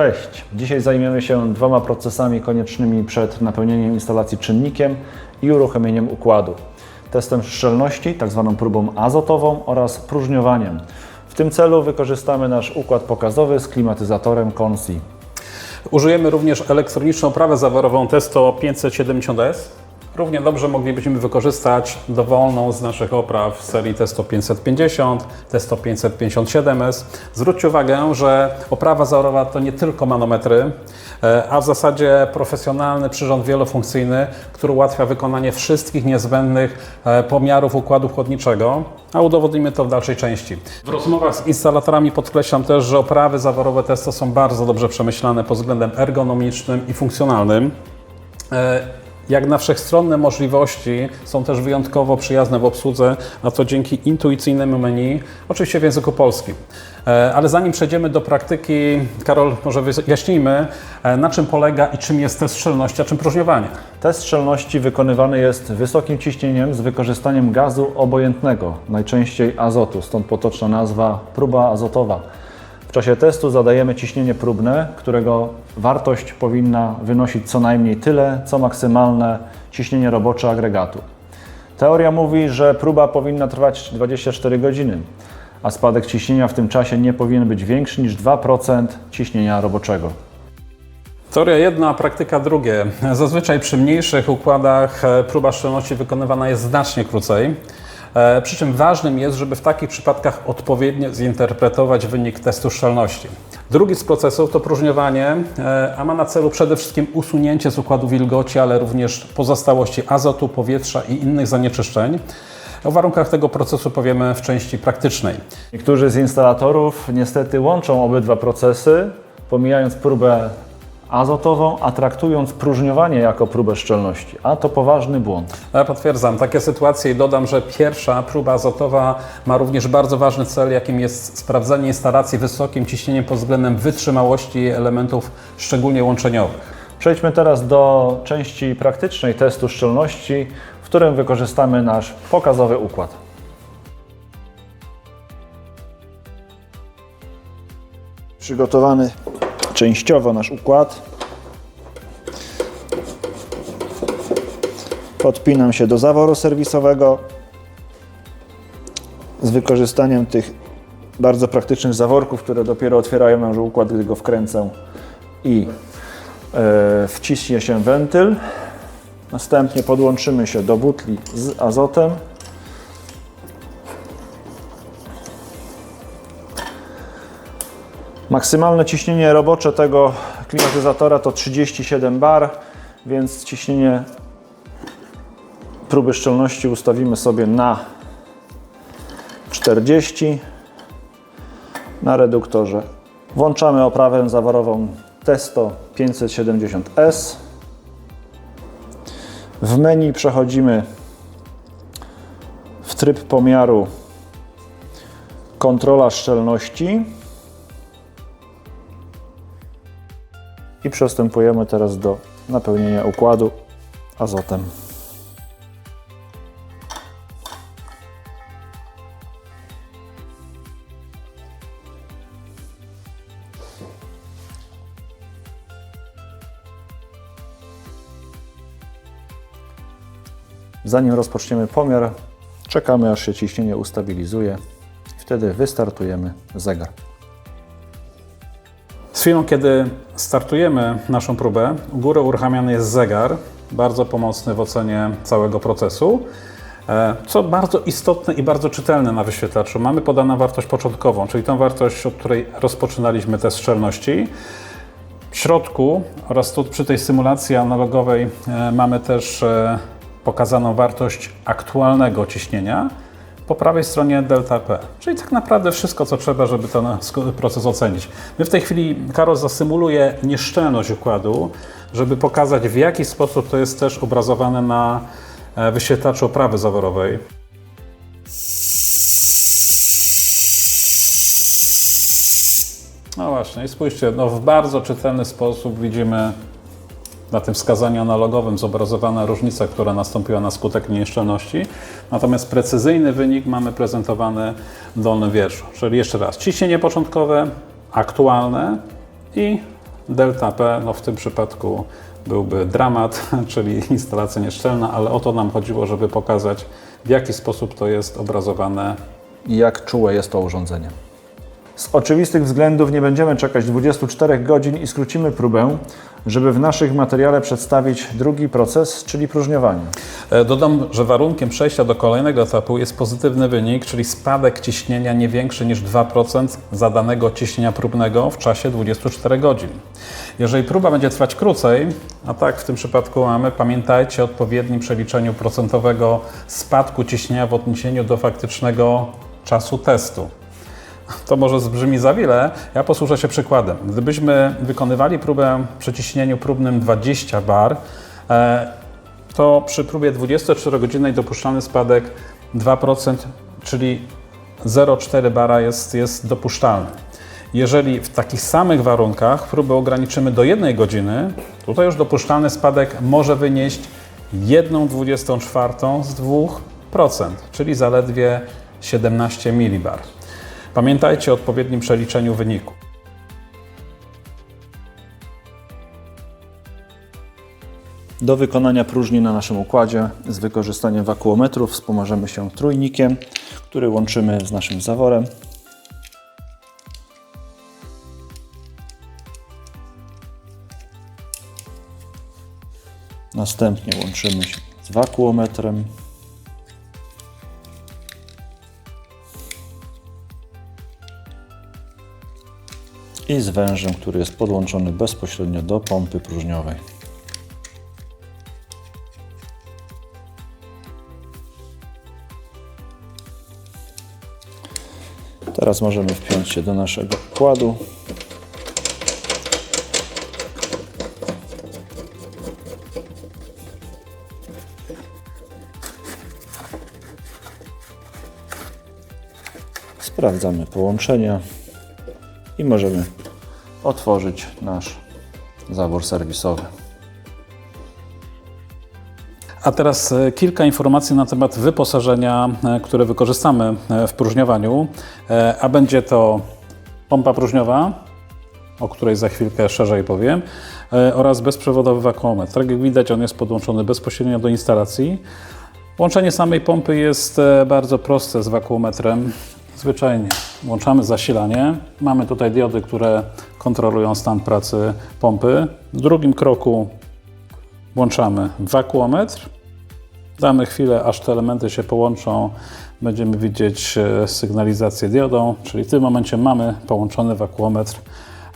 Cześć! Dzisiaj zajmiemy się dwoma procesami koniecznymi przed napełnieniem instalacji czynnikiem i uruchomieniem układu. Testem szczelności, tak zwaną próbą azotową oraz próżniowaniem. W tym celu wykorzystamy nasz układ pokazowy z klimatyzatorem Consi. Użyjemy również elektroniczną oprawę zaworową Testo 570S. Równie dobrze moglibyśmy wykorzystać dowolną z naszych opraw serii Testo 550, Testo 557S. Zwróćcie uwagę, że oprawa zaworowa to nie tylko manometry, e, a w zasadzie profesjonalny przyrząd wielofunkcyjny, który ułatwia wykonanie wszystkich niezbędnych e, pomiarów układu chłodniczego, a udowodnimy to w dalszej części. W rozmowach z instalatorami podkreślam też, że oprawy zaworowe Testo są bardzo dobrze przemyślane pod względem ergonomicznym i funkcjonalnym. Jak na wszechstronne możliwości są też wyjątkowo przyjazne w obsłudze, a to dzięki intuicyjnemu menu, oczywiście w języku polskim. E, Ale zanim przejdziemy do praktyki, Karol, może wyjaśnijmy, e, na czym polega i czym jest test szczelności, a czym próżniowanie. Test szczelności wykonywany jest wysokim ciśnieniem z wykorzystaniem gazu obojętnego, najczęściej azotu, stąd potoczna nazwa próba azotowa. W czasie testu zadajemy ciśnienie próbne, którego wartość powinna wynosić co najmniej tyle, co maksymalne ciśnienie robocze agregatu. Teoria mówi, że próba powinna trwać 24 godziny, a spadek ciśnienia w tym czasie nie powinien być większy niż 2% ciśnienia roboczego. Teoria jedna, praktyka drugie. Zazwyczaj przy mniejszych układach próba szczelności wykonywana jest znacznie krócej. E, Przy czym ważnym jest, żeby w takich przypadkach odpowiednio zinterpretować wynik testu szczelności. Drugi z procesów to próżniowanie, e, a ma na celu przede wszystkim usunięcie z układu wilgoci, ale również pozostałości azotu, powietrza i innych zanieczyszczeń. O warunkach tego procesu powiemy w części praktycznej. Niektórzy z instalatorów niestety łączą obydwa procesy, pomijając próbę azotową, a traktując próżniowanie jako próbę szczelności, a to poważny błąd. Ja potwierdzam takie sytuacje i dodam, że pierwsza próba azotowa ma również bardzo ważny cel, jakim jest sprawdzenie instalacji wysokim ciśnieniem pod względem wytrzymałości elementów, szczególnie łączeniowych. Przejdźmy teraz do części praktycznej testu szczelności, w którym wykorzystamy nasz pokazowy układ. Przygotowany częściowo nasz układ. Podpinam się do zaworu serwisowego z wykorzystaniem tych bardzo praktycznych zaworków, które dopiero otwierają nam układ, gdy go wkręcę i e, wciśnie się wentyl. Następnie podłączymy się do butli z azotem. Maksymalne ciśnienie robocze tego klimatyzatora to 37 bar, więc ciśnienie próby szczelności ustawimy sobie na 40 na reduktorze. Włączamy oprawę zaworową Testo 570S. W menu przechodzimy w tryb pomiaru kontrola szczelności i przystępujemy teraz do napełnienia układu azotem. Zanim rozpoczniemy pomiar, czekamy aż się ciśnienie ustabilizuje. Wtedy wystartujemy zegar. Z chwilą, kiedy startujemy naszą próbę, u góry uruchamiany jest zegar, bardzo pomocny w ocenie całego procesu. E, Co bardzo istotne i bardzo czytelne na wyświetlaczu, mamy podaną wartość początkową, czyli tą wartość, od której rozpoczynaliśmy test szczelności. W środku oraz tu przy tej symulacji analogowej e, mamy też e, pokazaną wartość aktualnego ciśnienia. Po prawej stronie delta P, czyli tak naprawdę wszystko, co trzeba, żeby ten proces ocenić. My w tej chwili, Karol zasymuluje nieszczelność układu, żeby pokazać w jaki sposób to jest też obrazowane na e, wyświetlaczu oprawy zaworowej. No właśnie, i spójrzcie, no w bardzo czytelny sposób widzimy na tym wskazaniu analogowym zobrazowana różnica, która nastąpiła na skutek nieszczelności. Natomiast precyzyjny wynik mamy prezentowany w dolnym wierszu. Czyli jeszcze raz, ciśnienie początkowe, aktualne i delta P, no w tym przypadku byłby dramat, czyli instalacja nieszczelna, ale o to nam chodziło, żeby pokazać w jaki sposób to jest obrazowane i jak czułe jest to urządzenie. Z oczywistych względów nie będziemy czekać 24 godzin i skrócimy próbę, żeby w naszych materiale przedstawić drugi proces, czyli próżniowanie. E, Dodam, że warunkiem przejścia do kolejnego etapu jest pozytywny wynik, czyli spadek ciśnienia nie większy niż 2% zadanego ciśnienia próbnego w czasie 24 godzin. Jeżeli próba będzie trwać krócej, a tak w tym przypadku mamy, pamiętajcie o odpowiednim przeliczeniu procentowego spadku ciśnienia w odniesieniu do faktycznego czasu testu. To może zbrzmi za wiele, ja posłużę się przykładem. Gdybyśmy wykonywali próbę przy ciśnieniu próbnym 20 bar, e, to przy próbie 24-godzinnej dopuszczalny spadek 2%, czyli 0,4 bara jest, jest dopuszczalny. Jeżeli w takich samych warunkach próbę ograniczymy do 1 godziny, tutaj już dopuszczalny spadek może wynieść 1,24 z 2%, czyli zaledwie 17 mbar. Pamiętajcie o odpowiednim przeliczeniu wyniku. Do wykonania próżni na naszym układzie z wykorzystaniem wakuometrów wspomożemy się trójnikiem, który łączymy z naszym zaworem. Następnie łączymy się z wakuometrem. I z wężem, który jest podłączony bezpośrednio do pompy próżniowej. Teraz możemy wpiąć się do naszego układu. Sprawdzamy połączenia i możemy otworzyć nasz zawór serwisowy. A teraz e, kilka informacji na temat wyposażenia, e, które wykorzystamy e, w próżniowaniu. A będzie to pompa próżniowa, o której za chwilkę szerzej powiem, oraz bezprzewodowy wakuometr. Tak jak widać, on jest podłączony bezpośrednio do instalacji. Łączenie samej pompy jest bardzo proste z wakuometrem. Zwyczajnie włączamy zasilanie. Mamy tutaj diody, które kontrolują stan pracy pompy. W drugim kroku włączamy wakuometr. Damy chwilę, aż te elementy się połączą. Będziemy widzieć e, sygnalizację diodą, czyli w tym momencie mamy połączony wakuometr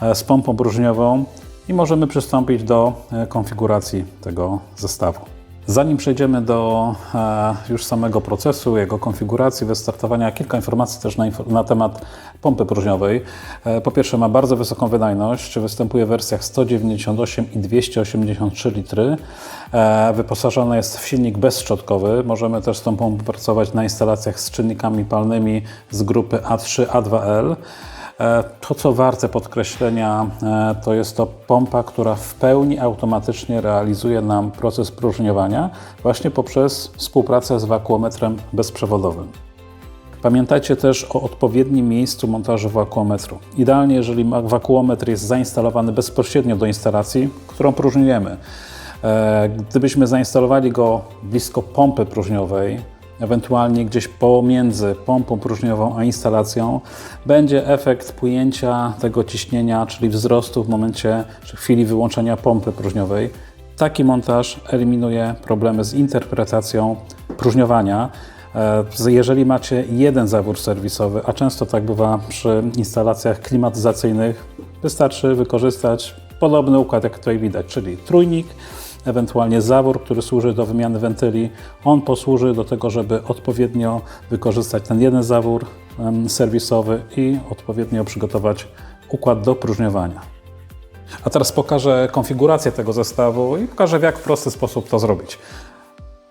e, z pompą próżniową i możemy przystąpić do e, konfiguracji tego zestawu. Zanim przejdziemy do e, już samego procesu, jego konfiguracji, wystartowania, kilka informacji też na, na temat pompy próżniowej. E, po pierwsze, ma bardzo wysoką wydajność, występuje w wersjach 198 i 283 litry. E, wyposażona jest w silnik bezszczotkowy. Możemy też z tą pompą pracować na instalacjach z czynnikami palnymi z grupy A3, A2L. E, To, co warte podkreślenia, e, to jest to pompa, która w pełni automatycznie realizuje nam proces próżniowania właśnie poprzez współpracę z wakuometrem bezprzewodowym. Pamiętajcie też o odpowiednim miejscu montażu wakuometru. Idealnie, jeżeli wakuometr jest zainstalowany bezpośrednio do instalacji, którą próżniujemy. E, Gdybyśmy zainstalowali go blisko pompy próżniowej, ewentualnie gdzieś pomiędzy pompą próżniową a instalacją, będzie efekt płynięcia tego ciśnienia, czyli wzrostu w momencie czy chwili wyłączenia pompy próżniowej. Taki montaż eliminuje problemy z interpretacją próżniowania. E, Jeżeli macie jeden zawór serwisowy, a często tak bywa przy instalacjach klimatyzacyjnych, wystarczy wykorzystać podobny układ, jak tutaj widać, czyli trójnik, ewentualnie zawór, który służy do wymiany wentyli. On posłuży do tego, żeby odpowiednio wykorzystać ten jeden zawór serwisowy i odpowiednio przygotować układ do próżniowania. A teraz pokażę konfigurację tego zestawu i pokażę, w jak prosty sposób to zrobić.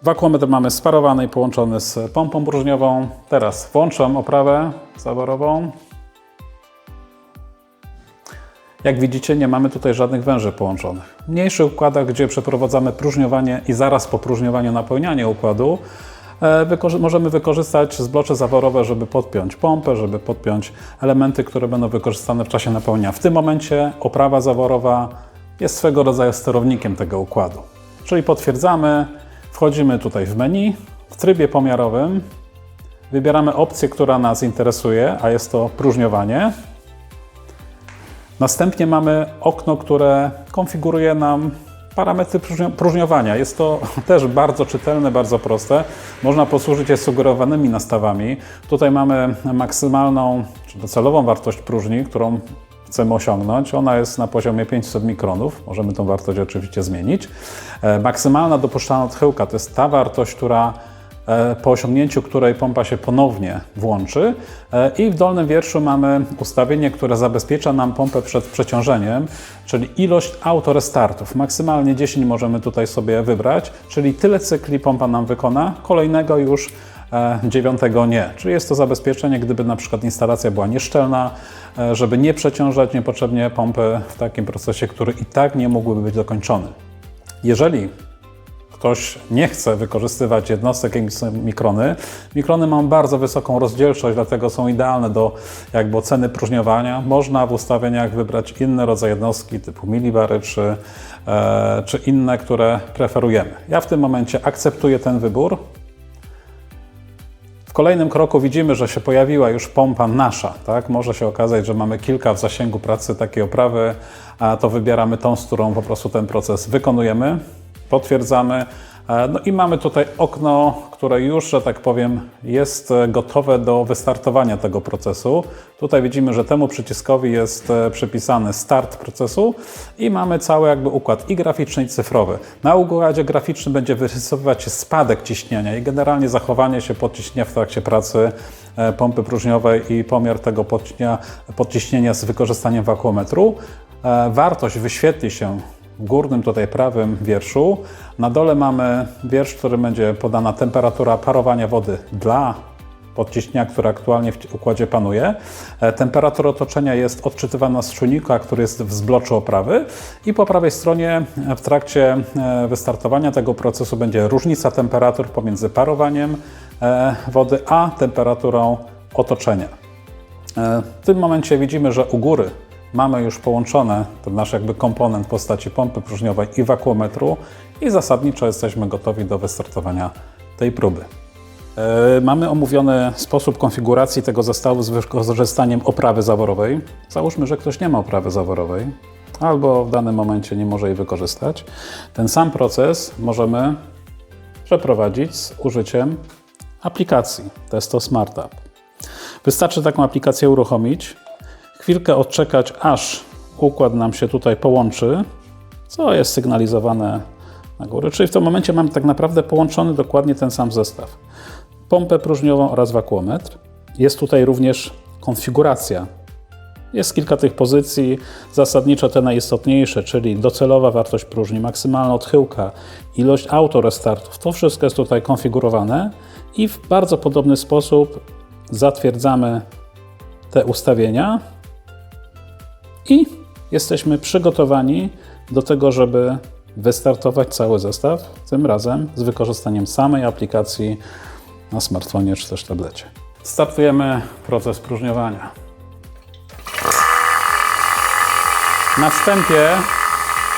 Wakuometr mamy sparowany i połączony z pompą próżniową. Teraz włączam oprawę zaworową. Jak widzicie, nie mamy tutaj żadnych węży połączonych. W mniejszych układach, gdzie przeprowadzamy próżniowanie i zaraz po próżniowaniu napełnianie układu, e, wykorzy- możemy wykorzystać zblocze zaworowe, żeby podpiąć pompę, żeby podpiąć elementy, które będą wykorzystane w czasie napełnienia. W tym momencie oprawa zaworowa jest swego rodzaju sterownikiem tego układu. Czyli potwierdzamy, wchodzimy tutaj w menu, w trybie pomiarowym wybieramy opcję, która nas interesuje, a jest to próżniowanie. Następnie mamy okno, które konfiguruje nam parametry próżnio- próżniowania. Jest to też bardzo czytelne, bardzo proste. Można posłużyć się sugerowanymi nastawami. Tutaj mamy maksymalną, czy docelową wartość próżni, którą chcemy osiągnąć. Ona jest na poziomie 500 mikronów. Możemy tą wartość oczywiście zmienić. E, Maksymalna dopuszczalna odchyłka to jest ta wartość, która po osiągnięciu której pompa się ponownie włączy. E, I w dolnym wierszu mamy ustawienie, które zabezpiecza nam pompę przed przeciążeniem, czyli ilość autorestartów. Maksymalnie 10 możemy tutaj sobie wybrać, czyli tyle cykli pompa nam wykona, kolejnego już e, dziewiątego nie. Czyli jest to zabezpieczenie, gdyby na przykład instalacja była nieszczelna, e, żeby nie przeciążać niepotrzebnie pompy w takim procesie, który i tak nie mógłby być dokończony. Jeżeli ktoś nie chce wykorzystywać jednostek jak są mikrony. Mikrony mają bardzo wysoką rozdzielczość, dlatego są idealne do jakby oceny próżniowania. Można w ustawieniach wybrać inne rodzaje jednostki typu milibary czy, e, czy inne, które preferujemy. Ja w tym momencie akceptuję ten wybór. W kolejnym kroku widzimy, że się pojawiła już pompa nasza. Tak? Może się okazać, że mamy kilka w zasięgu pracy takiej oprawy, a to wybieramy tą, z którą po prostu ten proces wykonujemy, potwierdzamy. E, No i mamy tutaj okno, które już, że tak powiem, jest e, gotowe do wystartowania tego procesu. Tutaj widzimy, że temu przyciskowi jest e, przypisany start procesu i mamy cały jakby układ i graficzny, i cyfrowy. Na układzie graficznym będzie wyrysowywać się spadek ciśnienia i generalnie zachowanie się podciśnienia w trakcie pracy pompy próżniowej i pomiar tego podciśnienia, z wykorzystaniem wakuometru. Wartość wyświetli się górnym tutaj prawym wierszu. Na dole mamy wiersz, w którym będzie podana temperatura parowania wody dla podciśnienia, które aktualnie w układzie panuje. E, Temperatura otoczenia jest odczytywana z czujnika, który jest w zbloczu oprawy i po prawej stronie e, w trakcie e, wystartowania tego procesu będzie różnica temperatur pomiędzy parowaniem wody a temperaturą otoczenia. W tym momencie widzimy, że u góry mamy już połączone ten nasz jakby komponent w postaci pompy próżniowej i wakuometru i zasadniczo jesteśmy gotowi do wystartowania tej próby. E, Mamy omówiony sposób konfiguracji tego zestawu z wykorzystaniem oprawy zaworowej. Załóżmy, że ktoś nie ma oprawy zaworowej albo w danym momencie nie może jej wykorzystać. Ten sam proces możemy przeprowadzić z użyciem aplikacji Testo Smart App. Wystarczy taką aplikację uruchomić, chwilkę odczekać, aż układ nam się tutaj połączy, co jest sygnalizowane na górę. Czyli w tym momencie mamy tak naprawdę połączony dokładnie ten sam zestaw. Pompę próżniową oraz wakuometr. Jest tutaj również konfiguracja. Jest kilka tych pozycji, zasadniczo te najistotniejsze, czyli docelowa wartość próżni, maksymalna odchyłka, ilość autorestartów. To wszystko jest tutaj konfigurowane i w bardzo podobny sposób zatwierdzamy te ustawienia i jesteśmy przygotowani do tego, żeby wystartować cały zestaw, tym razem z wykorzystaniem samej aplikacji na smartfonie czy też tablecie. Startujemy proces próżniowania. Na wstępie,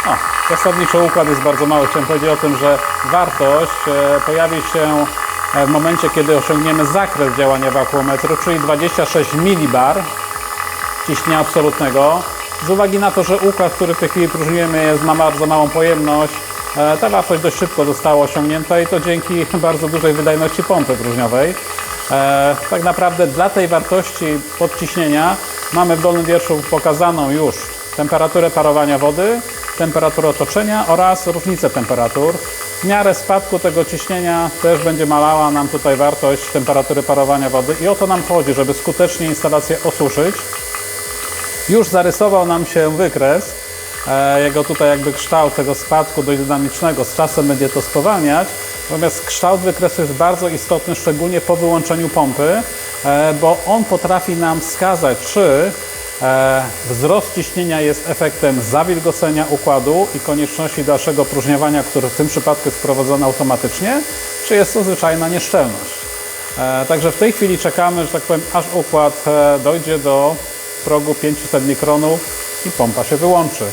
o, zasadniczo układ jest bardzo mały. Chciałem powiedzieć o tym, że wartość e, pojawi się e, w momencie, kiedy osiągniemy zakres działania wakuometru, czyli 26 millibar ciśnienia absolutnego. Z uwagi na to, że układ, który w tej chwili próżnujemy, jest, ma bardzo małą pojemność, e, ta wartość dość szybko została osiągnięta i to dzięki bardzo dużej wydajności pompy próżniowej. E, tak naprawdę dla tej wartości podciśnienia mamy w dolnym wierszu pokazaną już temperaturę parowania wody, temperaturę otoczenia oraz różnicę temperatur. W miarę spadku tego ciśnienia też będzie malała nam tutaj wartość temperatury parowania wody i o to nam chodzi, żeby skutecznie instalację osuszyć. Już zarysował nam się wykres, e, jego tutaj jakby kształt tego spadku dość dynamicznego, z czasem będzie to spowalniać, natomiast kształt wykresu jest bardzo istotny, szczególnie po wyłączeniu pompy, e, bo on potrafi nam wskazać, czy E, Wzrost ciśnienia jest efektem zawilgocenia układu i konieczności dalszego próżniowania, który w tym przypadku jest prowadzony automatycznie, czy jest to zwyczajna nieszczelność. Także w tej chwili czekamy, że tak powiem, aż układ dojdzie do progu 500 mikronów i pompa się wyłączy.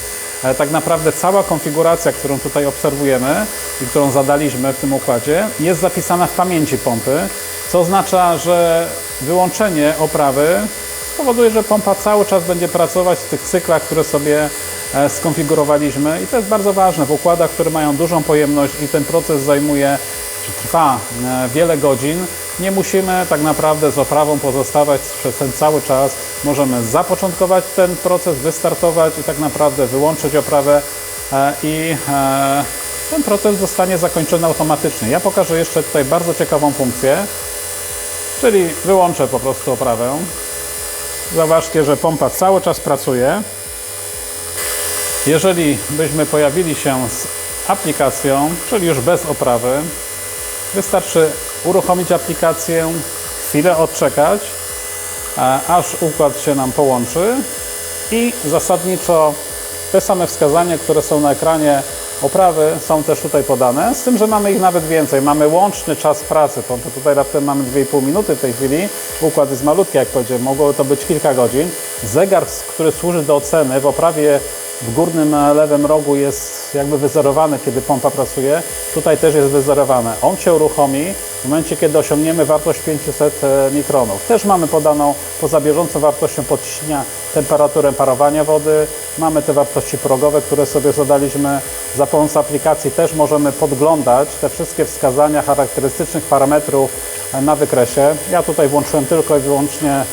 E, Tak naprawdę cała konfiguracja, którą tutaj obserwujemy i którą zadaliśmy w tym układzie, jest zapisana w pamięci pompy, co oznacza, że wyłączenie oprawy spowoduje, że pompa cały czas będzie pracować w tych cyklach, które sobie e, skonfigurowaliśmy i to jest bardzo ważne w układach, które mają dużą pojemność i ten proces zajmuje czy trwa e, wiele godzin, nie musimy tak naprawdę z oprawą pozostawać przez ten cały czas. Możemy zapoczątkować ten proces, wystartować i tak naprawdę wyłączyć oprawę e, i e, ten proces zostanie zakończony automatycznie. Ja pokażę jeszcze tutaj bardzo ciekawą funkcję, czyli wyłączę po prostu oprawę. Zauważcie, że pompa cały czas pracuje. Jeżeli byśmy pojawili się z aplikacją, czyli już bez oprawy, wystarczy uruchomić aplikację, chwilę odczekać, aż układ się nam połączy i zasadniczo te same wskazania, które są na ekranie oprawy są też tutaj podane, z tym, że mamy ich nawet więcej. Mamy łączny czas pracy, pompy tutaj raptem mamy 2,5 minuty w tej chwili. Układ jest malutki, jak powiedziałem, mogło to być kilka godzin. Zegar, który służy do oceny w oprawie w górnym e, lewym rogu jest jakby wyzerowany, kiedy pompa pracuje. Tutaj też jest wyzerowane. On się uruchomi w momencie, kiedy osiągniemy wartość 500 mikronów. Też mamy podaną poza bieżącą wartością podciśnienia temperaturę parowania wody. Mamy te wartości progowe, które sobie zadaliśmy. Za pomocą aplikacji też możemy podglądać te wszystkie wskazania charakterystycznych parametrów e, na wykresie. Ja tutaj włączyłem tylko i wyłącznie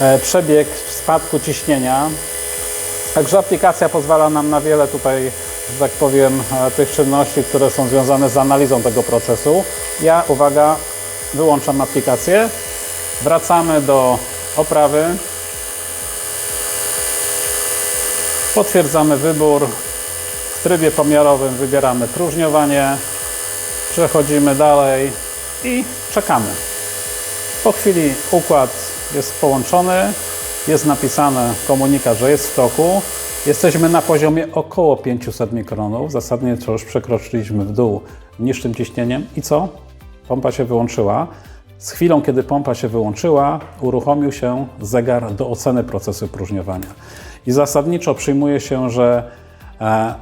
e, przebieg spadku ciśnienia. Także aplikacja pozwala nam na wiele tutaj, że tak powiem, e, tych czynności, które są związane z analizą tego procesu. Ja, uwaga, wyłączam aplikację. Wracamy do oprawy. Potwierdzamy wybór. W trybie pomiarowym wybieramy próżniowanie. Przechodzimy dalej i czekamy. Po chwili układ jest połączony, jest napisany komunikat, że jest w toku. Jesteśmy na poziomie około 500 mikronów. Zasadnie to już przekroczyliśmy w dół niższym ciśnieniem. I co? Pompa się wyłączyła. Z chwilą, kiedy pompa się wyłączyła, uruchomił się zegar do oceny procesu próżniowania. I zasadniczo przyjmuje się, że e,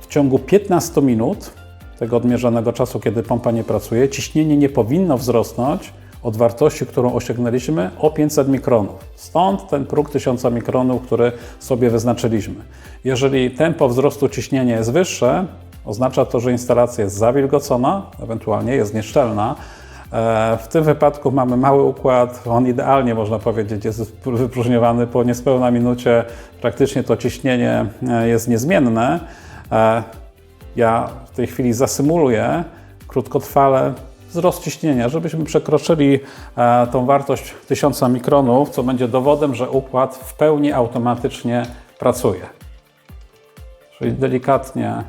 w ciągu 15 minut tego odmierzonego czasu, kiedy pompa nie pracuje, ciśnienie nie powinno wzrosnąć od wartości, którą osiągnęliśmy, o 500 mikronów. Stąd ten próg 1000 mikronów, który sobie wyznaczyliśmy. Jeżeli tempo wzrostu ciśnienia jest wyższe, oznacza to, że instalacja jest zawilgocona, ewentualnie jest nieszczelna. E, W tym wypadku mamy mały układ, on idealnie można powiedzieć jest wypróżniowany po niespełna minucie, praktycznie to ciśnienie e, jest niezmienne. E, Ja w tej chwili zasymuluję krótkotrwale wzrost ciśnienia, żebyśmy przekroczyli e, tą wartość 1000 mikronów, co będzie dowodem, że układ w pełni automatycznie pracuje. Czyli delikatnie,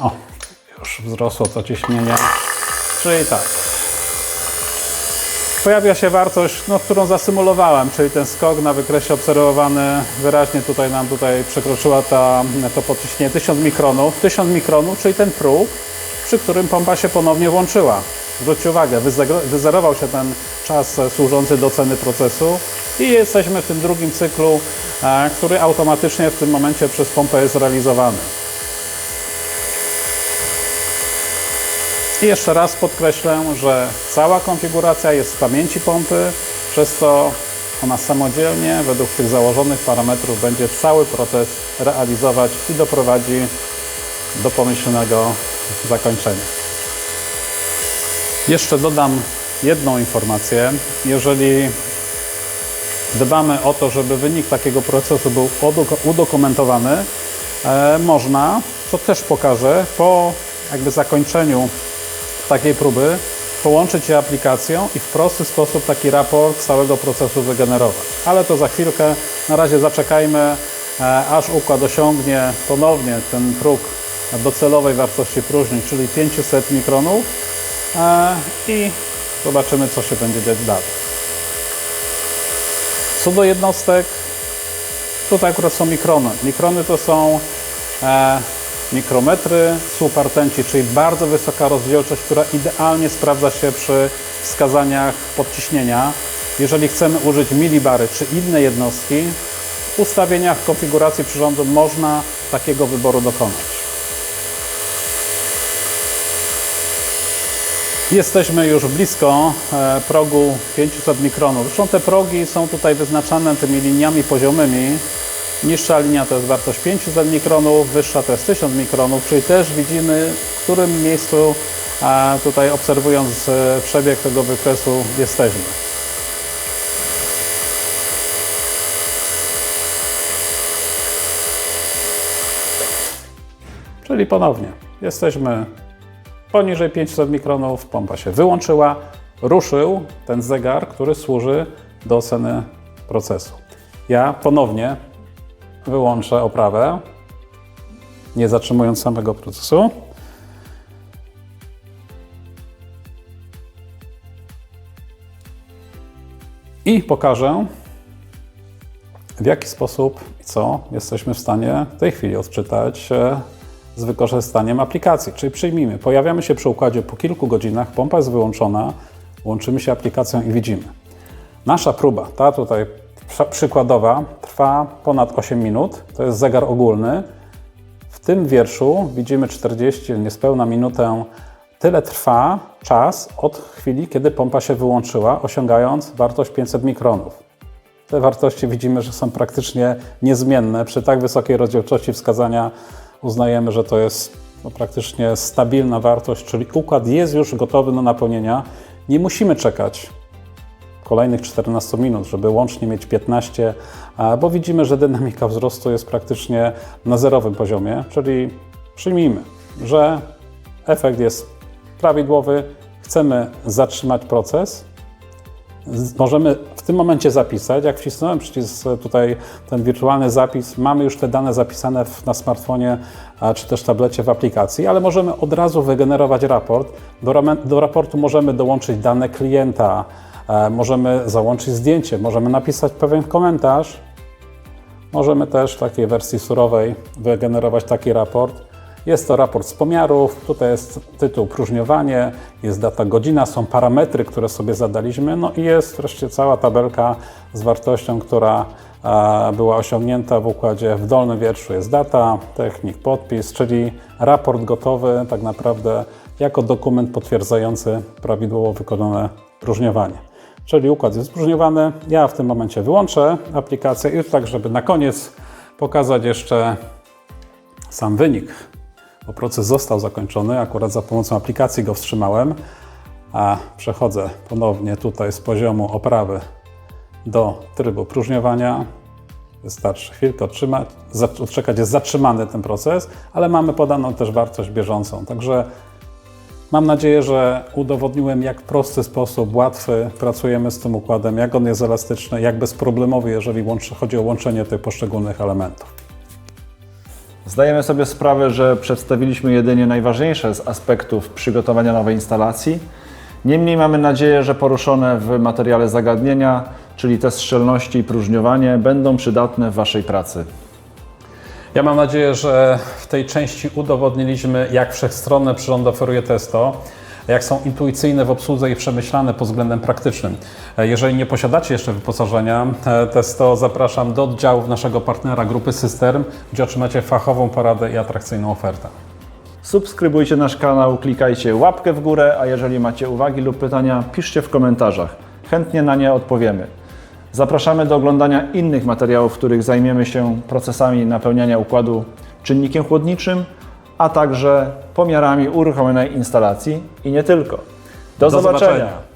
o, już wzrosło to ciśnienie, czyli tak. Pojawia się wartość, no, którą zasymulowałem, czyli ten skok na wykresie obserwowany wyraźnie tutaj nam tutaj przekroczyła ta, to podciśnienie 1000 mikronów. 1000 mikronów, czyli ten próg, przy którym pompa się ponownie włączyła. Zwróćcie uwagę, wyzerował się ten czas e, służący do ceny procesu i jesteśmy w tym drugim cyklu, e, który automatycznie w tym momencie przez pompę jest realizowany. I jeszcze raz podkreślę, że cała konfiguracja jest w pamięci pompy, przez co ona samodzielnie, według tych założonych parametrów, będzie cały proces realizować i doprowadzi do pomyślnego zakończenia. Jeszcze dodam jedną informację. Jeżeli dbamy o to, żeby wynik takiego procesu był udo- udokumentowany, e, można, co też pokażę, po jakby zakończeniu takiej próby połączyć je aplikacją i w prosty sposób taki raport całego procesu wygenerować. Ale to za chwilkę. Na razie zaczekajmy, e, aż układ osiągnie ponownie ten próg docelowej wartości próżni, czyli 500 mikronów e, i zobaczymy, co się będzie dziać dalej. Co do jednostek, Tutaj akurat są mikrony. Mikrony to są e, mikrometry słupartęci, czyli bardzo wysoka rozdzielczość, która idealnie sprawdza się przy wskazaniach podciśnienia. Jeżeli chcemy użyć milibary czy inne jednostki, w ustawieniach konfiguracji przyrządu można takiego wyboru dokonać. Jesteśmy już blisko e, progu 500 mikronów. Zresztą te progi są tutaj wyznaczane tymi liniami poziomymi. Niższa linia to jest wartość 500 mikronów, wyższa to jest 1000 mikronów, czyli też widzimy, w którym miejscu a tutaj obserwując e, przebieg tego wykresu jesteśmy. Czyli ponownie jesteśmy poniżej 500 mikronów, pompa się wyłączyła, ruszył ten zegar, który służy do oceny procesu. Ja ponownie wyłączę oprawę, nie zatrzymując samego procesu. I pokażę, w jaki sposób i co jesteśmy w stanie w tej chwili odczytać e, z wykorzystaniem aplikacji. Czyli przyjmijmy, pojawiamy się przy układzie po kilku godzinach, pompa jest wyłączona, łączymy się aplikacją i widzimy. Nasza próba, ta tutaj przy- przykładowa, trwa ponad 8 minut, to jest zegar ogólny. W tym wierszu widzimy 40, niespełna minutę. Tyle trwa czas od chwili, kiedy pompa się wyłączyła, osiągając wartość 500 mikronów. Te wartości widzimy, że są praktycznie niezmienne. Przy tak wysokiej rozdzielczości wskazania uznajemy, że to jest no, praktycznie stabilna wartość, czyli układ jest już gotowy do napełnienia. Nie musimy czekać kolejnych 14 minut, żeby łącznie mieć 15, a, bo widzimy, że dynamika wzrostu jest praktycznie na zerowym poziomie, czyli przyjmijmy, że efekt jest prawidłowy, chcemy zatrzymać proces, możemy w tym momencie zapisać. Jak wcisnąłem przycisk tutaj ten wirtualny zapis, mamy już te dane zapisane w, na smartfonie czy też tablecie w aplikacji, ale możemy od razu wygenerować raport. Do, do raportu możemy dołączyć dane klienta, e, możemy załączyć zdjęcie, możemy napisać pewien komentarz. Możemy też w takiej wersji surowej wygenerować taki raport. Jest to raport z pomiarów, tutaj jest tytuł próżniowanie, jest data godzina, są parametry, które sobie zadaliśmy, no i jest wreszcie cała tabelka z wartością, która była osiągnięta w układzie. W dolnym wierszu jest data, technik, podpis, czyli raport gotowy tak naprawdę jako dokument potwierdzający prawidłowo wykonane próżniowanie. Czyli układ jest próżniowany. Ja w tym momencie wyłączę aplikację i tak, żeby na koniec pokazać jeszcze sam wynik, bo proces został zakończony. Akurat za pomocą aplikacji go wstrzymałem, a przechodzę ponownie tutaj z poziomu oprawy do trybu próżniowania. Wystarczy chwilkę otrzymać, za- odczekać, jest zatrzymany ten proces, ale mamy podaną też wartość bieżącą. Także Mam nadzieję, że udowodniłem, jak prosty sposób, łatwy pracujemy z tym układem, jak on jest elastyczny, jak bezproblemowy, jeżeli chodzi o łączenie tych poszczególnych elementów. Zdajemy sobie sprawę, że przedstawiliśmy jedynie najważniejsze z aspektów przygotowania nowej instalacji. Niemniej mamy nadzieję, że poruszone w materiale zagadnienia, czyli test szczelności i próżniowanie, będą przydatne w Waszej pracy. Ja mam nadzieję, że w tej części udowodniliśmy, jak wszechstronne przyrząd oferuje Testo, jak są intuicyjne w obsłudze i przemyślane pod względem praktycznym. E, Jeżeli nie posiadacie jeszcze wyposażenia e, Testo, zapraszam do oddziałów naszego partnera grupy System, gdzie otrzymacie fachową poradę i atrakcyjną ofertę. Subskrybujcie nasz kanał, klikajcie łapkę w górę, a jeżeli macie uwagi lub pytania, piszcie w komentarzach. Chętnie na nie odpowiemy. Zapraszamy do oglądania innych materiałów, w których zajmiemy się procesami napełniania układu czynnikiem chłodniczym, a także pomiarami uruchomionej instalacji i nie tylko. Do, Do zobaczenia. zobaczenia.